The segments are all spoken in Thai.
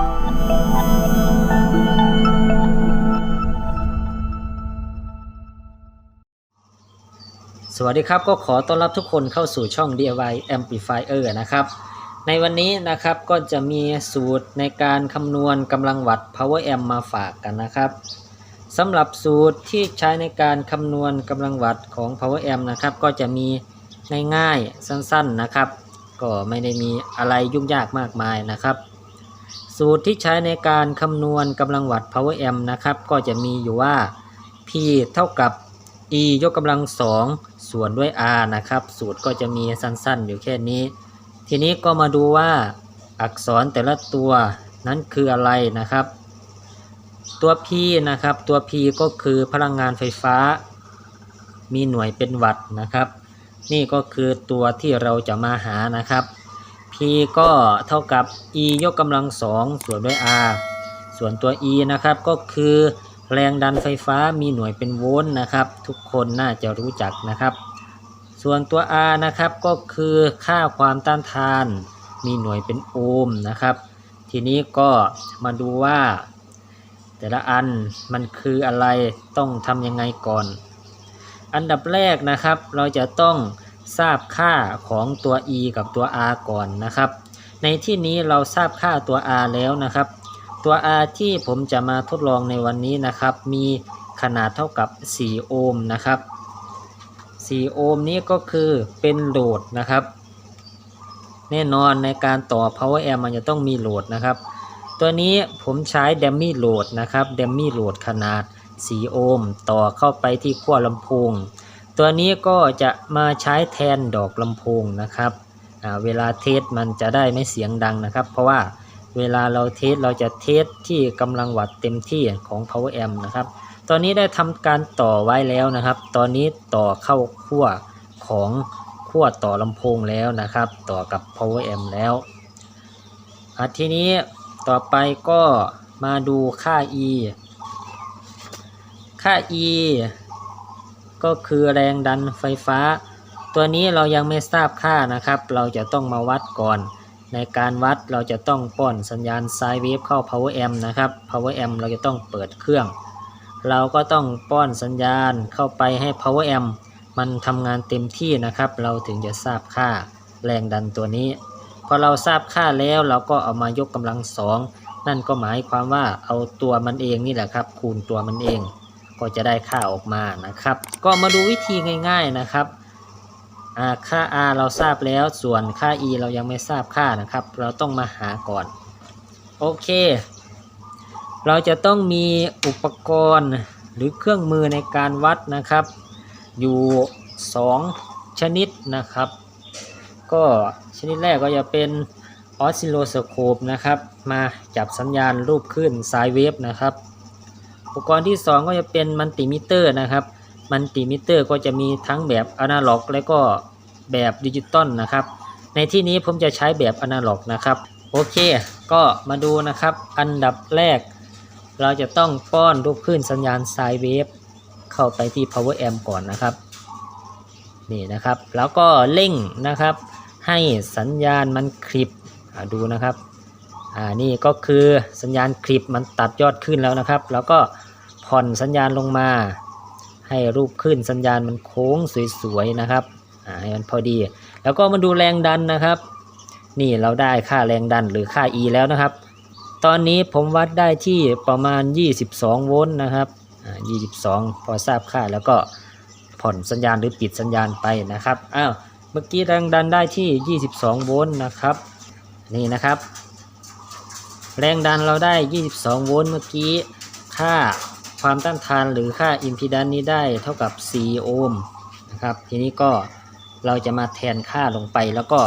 สวัสดีครับ ก็ขอต้อนรับทุกคนเข้าสู่ช่อง DIY Amplifier นะครับ ในวันนี้นะครับก็จะมีสูตรในการคำนวณกำลังวัตต์ Power Amp มาฝากกันนะครับสำหรับสูตรที่ใช้ในการคำนวณกำลังวัตต์ของ Power Amp นะครับก็จะมีง่ายๆสั้นๆนะครับ ก็ไม่ได้มีอะไรยุ่งยากมากมายนะครับ สูตรที่ใช้ในการคำนวณกำลังวัตต์ Power Amp นะครับ ก็จะมีอยู่ว่า P เท่ากับ e ยกกำลังสองส่วนด้วย r นะครับ สูตรก็จะมีสั้นๆ อยู่แค่นี้ ทีนี้ก็มาดูว่าอักษรแต่ละตัวนั้นคืออะไรนะครับ ตัว p นะครับ ตัว p ก็คือพลังงานไฟฟ้า มีหน่วยเป็นวัตต์นะครับ นี่ก็คือตัวที่เราจะมาหานะครับ p ก็เท่ากับ e ยกกำลังสองส่วนด้วย r ส่วนตัว e นะครับก็คือแรงดันไฟฟ้ามีหน่วยเป็นโวลต์นะครับ ทุกคนน่าจะรู้จักนะครับ ส่วนตัว R นะครับก็คือค่าความต้านทาน มีหน่วยเป็นโอห์มนะครับ ทีนี้ก็มาดูว่า แต่ละอันมันคืออะไรต้องทำยังไงก่อน อันดับแรกนะครับเราจะต้อง ทราบค่าของตัว E กับตัว R ก่อนนะครับ ในที่นี้เราทราบค่าตัว R แล้วนะครับ ตัว R ที่ผมจะมาทดลองในวันนี้นะครับ มีขนาดเท่ากับ 4 โอห์มนะครับ 4 โอห์มนี้ก็คือเป็นโหลดนะครับ แน่นอนในการต่อ power amp มันจะต้องมีโหลดนะครับ ตัวนี้ผมใช้ดัมมี่โหลดนะครับดัมมี่โหลดขนาด 4 โอห์มต่อเข้าไปที่ขั้วลำโพง ตัวนี้ก็จะมาใช้แทนดอกลำโพงนะครับเวลาเทสมันจะได้ไม่เสียงดังนะครับ เพราะว่าเวลาเราเทสเราจะเทสที่กำลังวัตต์เต็มที่ของ power amp นะครับ ตอนนี้ได้ทำการต่อไว้แล้วนะครับ ตอนนี้ต่อเข้าขั้วของขั้วต่อลำโพงแล้วนะครับ ต่อกับ power amp แล้วทีนี้ต่อไปก็มาดูค่า e ค่า e ก็คือแรงดันไฟฟ้า ตัวนี้เรายังไม่ทราบค่านะครับ เราจะต้องมาวัดก่อน ในการวัดเราจะต้องป้อนสัญญาณไซน์เวฟเข้า power amp นะครับ power amp เราจะต้องเปิดเครื่อง เราก็ต้องป้อนสัญญาณเข้าไปให้ power amp มันทำงานเต็มที่นะครับ เราถึงจะทราบค่าแรงดันตัวนี้ พอเราทราบค่าแล้วเราก็เอามายกกำลังสองนั่นก็หมายความว่าเอาตัวมันเองนี่แหละครับ คูณตัวมันเอง ก็จะได้ค่าออกมานะครับ ก็มาดูวิธีง่าย ๆนะครับค่า r เราทราบแล้วส่วนค่า e เรายังไม่ทราบค่านะครับ เราต้องมาหาก่อน โอเค เราจะต้องมีอุปกรณ์หรือเครื่องมือในการวัดนะครับ อยู่ 2 ชนิดนะครับ ก็ชนิดแรกก็จะเป็นออสซิโลสโคปนะครับ มาจับสัญญาณรูปคลื่นสายเวฟนะครับ ปกรณ์ที่ 2 ก็จะเป็นมัลติมิเตอร์นะครับ มัลติมิเตอร์ก็จะมีทั้งแบบอนาล็อก และก็แบบดิจิตอลนะครับ ในที่นี้ผมจะใช้แบบอนาล็อกนะครับ โอเค ก็มาดูนะครับ อันดับแรก เราจะต้องป้อนรูปคลื่นสัญญาณไซเวฟเข้าไปที่ power amp ก่อนนะครับ นี่นะครับ แล้วก็เร่งนะครับ ให้สัญญาณมันคลิปดูนะครับอ่านี่ก็คือสัญญาณคลิปมันตัดยอดขึ้นแล้วนะครับ แล้วก็ ผ่อนสัญญาณลงมา ให้รูปขึ้นสัญญาณมันโค้งสวยๆนะครับให้มันพอดี แล้วก็มาดูแรงดันนะครับ นี่เราได้ค่าแรงดันหรือค่า E แล้วนะครับ ตอนนี้ผมวัดได้ที่ประมาณ 22 โวลต์นะครับอ่า22 พอทราบค่าแล้วก็ผ่อนสัญญาณหรือปิดสัญญาณไปนะครับอ้าวเมื่อกี้แรงดันได้ที่ 22 โวลต์นะครับ นี่นะครับ แรงดันเราได้ 22 โวลต์เมื่อกี้ ค่า ความต้านทานหรือค่าอิมพีดันนี้ได้เท่ากับ 4 โอห์มนะครับ ทีนี้ก็เราจะมาแทนค่าลงไปแล้วก็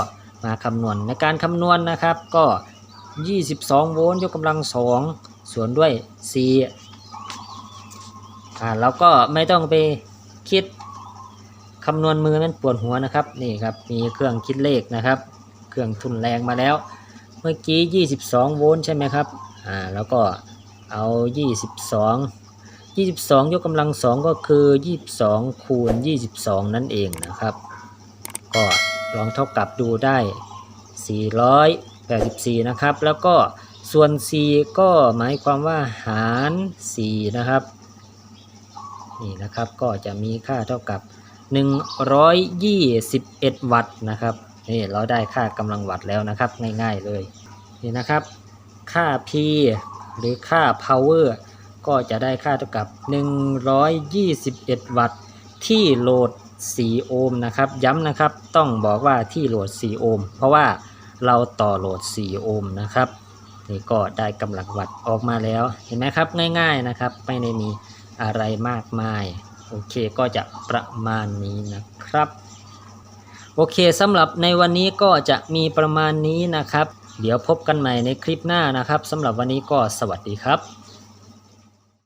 มาคำนวณในการคำนวณนะครับก็ 22 โวลต์ยกกำลัง 2 ส่วนด้วย 4 อ่าเราก็ไม่ต้องไปคิดคำนวณมือมันปวดหัวนะครับนี่ครับมีเครื่องคิดเลขนะครับ เครื่องทุนแรงมาแล้ว เมื่อกี้ 22 โวลต์ใช่ไหมครับอ่าแล้วก็เอา 22 22 ยกกำลัง 2 ก็คือ 22 คูณ 22 นั่นเองนะครับ ก็ลองเท่ากับดูได้ 484 นะครับ แล้วก็ส่วน 4 ก็หมายความว่าหาร 4 นะครับ นี่นะครับก็จะมีค่าเท่ากับ 121 วัตต์นะครับ นี่เราได้ค่ากำลังวัตต์แล้วนะครับง่ายๆเลย นี่นะครับ ค่า P หรือค่า power ก็จะได้ค่าเท่ากับ 121 วัตต์ที่โหลด 4 โอห์มนะครับ ย้ำนะครับต้องบอกว่าที่โหลด 4 โอห์มเพราะว่าเราต่อโหลด 4 โอห์มนะครับนี่ก็ได้กำลังวัตต์ออกมาแล้วเห็นไหมครับง่ายๆนะครับไม่ได้มีอะไรมากมายโอเคก็จะประมาณนี้นะครับ โอเคสำหรับในวันนี้ก็จะมีประมาณนี้นะครับ เดี๋ยวพบกันใหม่ในคลิปหน้านะครับสำหรับวันนี้ก็สวัสดีครับ